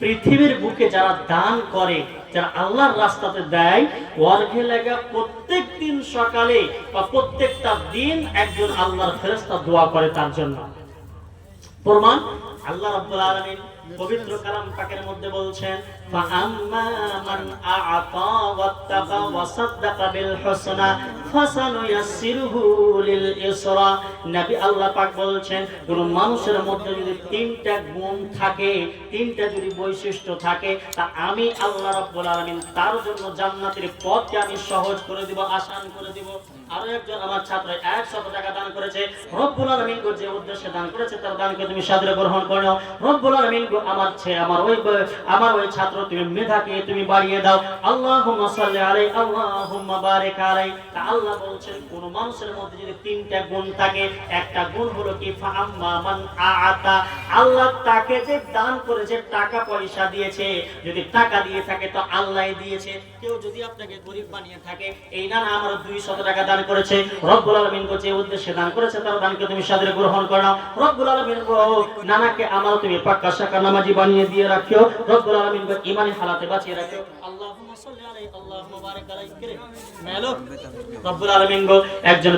পৃথিবীর বুকে যারা দান করে, যারা আল্লাহর রাস্তাতে দেয় ওয়ার্ঘে লাগা প্রত্যেক দিন সকালে বা প্রত্যেকটা দিন একজন আল্লাহর ফেরস্তা দোয়া করে তার জন্য। প্রমাণ আল্লাহ রাব্বুল আলামিন পবিত্র কালাম পাকের মধ্যে বলছেন, ফাআম্মা মান আ'তা ওয়াত্তাকা ওয়া সাদ্দাকা বিল হুসনা ফাসানুয়াসসিরুহু লিল ইসরা। নবী আল্লাহ পাক বলছেন, কোন মানুষের মধ্যে যদি তিনটা গুণ থাকে, তিনটা যদি বৈশিষ্ট্য থাকে, তা আমি আল্লাহ রাব্বুল আলামিন তার জন্য জান্নাতের পথকে আমি সহজ করে দিব, আসান করে দিব। আরও একজন আমার ছাত্র একশত টাকা দান করেছে, রব্বুল আলামিন যে উদ্দেশ্যে দান করেছে, তার দানকে তুমি সাদরে গ্রহণ করে। রব্বুল আলামিন গো, আমার ছে আমার ওই আমার ওই ছাত্র, তুমি মেধাকে তুমি বাড়িয়ে দাও। আল্লাহুম্মা সাল্লি আলাই, আল্লাহুম্মা বারিক আলাই। তা আল্লাহ বলছেন, কোন মানুষের মধ্যে যদি তিনটা গুণ থাকে, একটা গুণ হলো কি, ফাআম্মা মান আআতা। আল্লাহ তাকে যে দান করেছে, টাকা পয়সা দিয়েছে, যদি টাকা দিয়ে থাকে, তো আল্লাহই দিয়েছে। কেউ যদি আপনাকে গরিব বানিয়ে থাকে, এই না না আমার 200 টাকা দান করেছে। রব্বুল আলামিন গো, যে উদ্দেশ্যে দান করেছে, তার দানকে তুমি সাদরে গ্রহণ করে। রব্বুল আলামিন গো, নানাকে আমার তুমি পাক্কা শাকা নামাজি বানিয়ে দিয়ে রাখিও, রব্বুল আলামিন ইমানি হালাতে বাঁচিয়ে রাখিও। আল্লাহুম্মা সাল্লি আলাইহি, আল্লাহুম্মা আলাইহি মেলো। রব্বুল আলামিন গো, একজন